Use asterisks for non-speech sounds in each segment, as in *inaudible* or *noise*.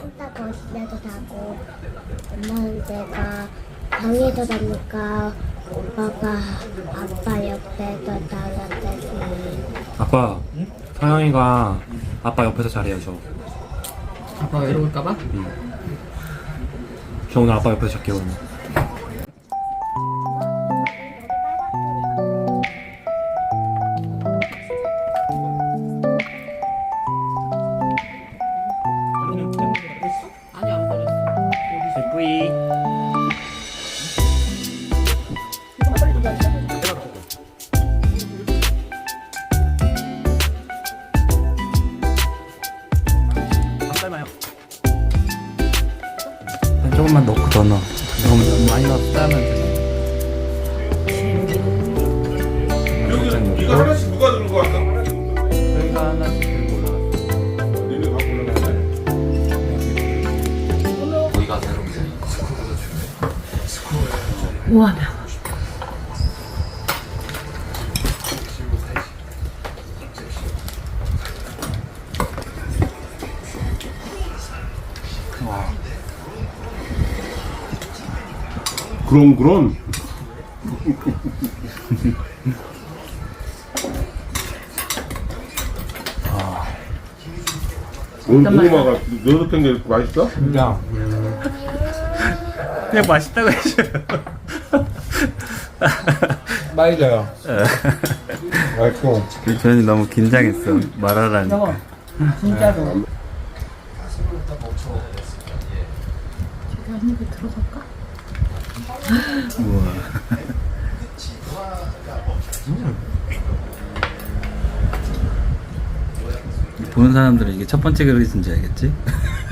혼자 거실에도 자고 엄마는 제가 방에서 자니까 오빠가 아빠 옆에서 자랐듯이. 아빠 서영이가 아빠 옆에서 잘해야죠 아빠 외로울까봐? 저 오늘 아빠 옆에서 잘게요 오늘 뿌이 조금만 넣고 더 넣어. 너무 많이 넣었다면 이거 하나씩 우와. 그럼 그럼. 오늘 고구마가 게 이렇게 맛있어? 그냥 그냥 맛있다고 해줘요 맛있어요. 맛있고. 저현이 너무 긴장했어 말하라니 진짜로. 저기 언니가 들어갈까? *laughs* 보는 사람들은 이게 첫 번째 그릇인 줄 알겠지? *laughs*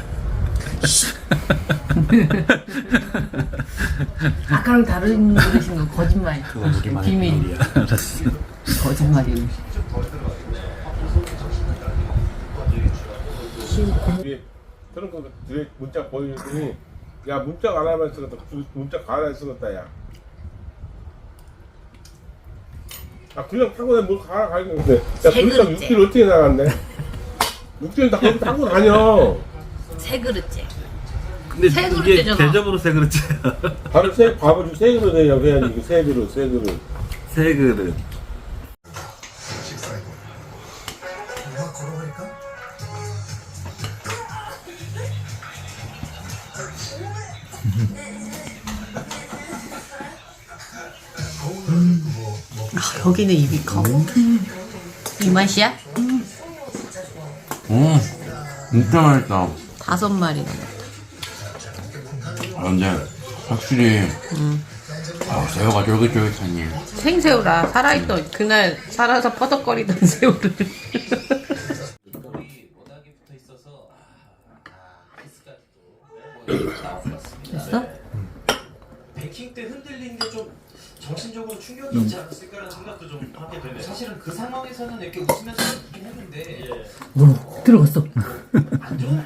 아까랑 다른 그릇인 건 거짓말. 비밀. 알았어 *laughs* 거짓말이. 뒤에 트렁크 뒤에 문자 보여주더니 야 문자 안 하면 쓰겠다. 주- 문자 가라 쓰겠다 야. 아 그냥 타고 내뭘 가라 가는 건데. 야 그러니까 6km 어떻게 나갔네? 6km 다 거기 타고 다녀. 세 그릇째. 근데 새 이게 그릇째잖아. 대접으로 새 그릇이야 밥을 세 밥을 좀세 그릇 해야 해야지 이거 세 그릇 세 그릇. 새 그릇 아, 여기는 입이 커. 이 맛이야? 음, 진짜 맛있다. 다섯 마리 넘었다. 아, 근데 확실히 아, 새우가 쫄깃쫄깃하니. 생새우라 살아있던 그날 살아서 퍼덕거리던 *laughs* 새우를. 됐어? 베이킹 때 흔들리는 게좀 정신적으로 충격이 있지 않았을까라는 생각도 좀 하게 되네. 사실은 그 상황에서는 이렇게 웃으면서 웃긴 했는데 들어갔어. 안 좋은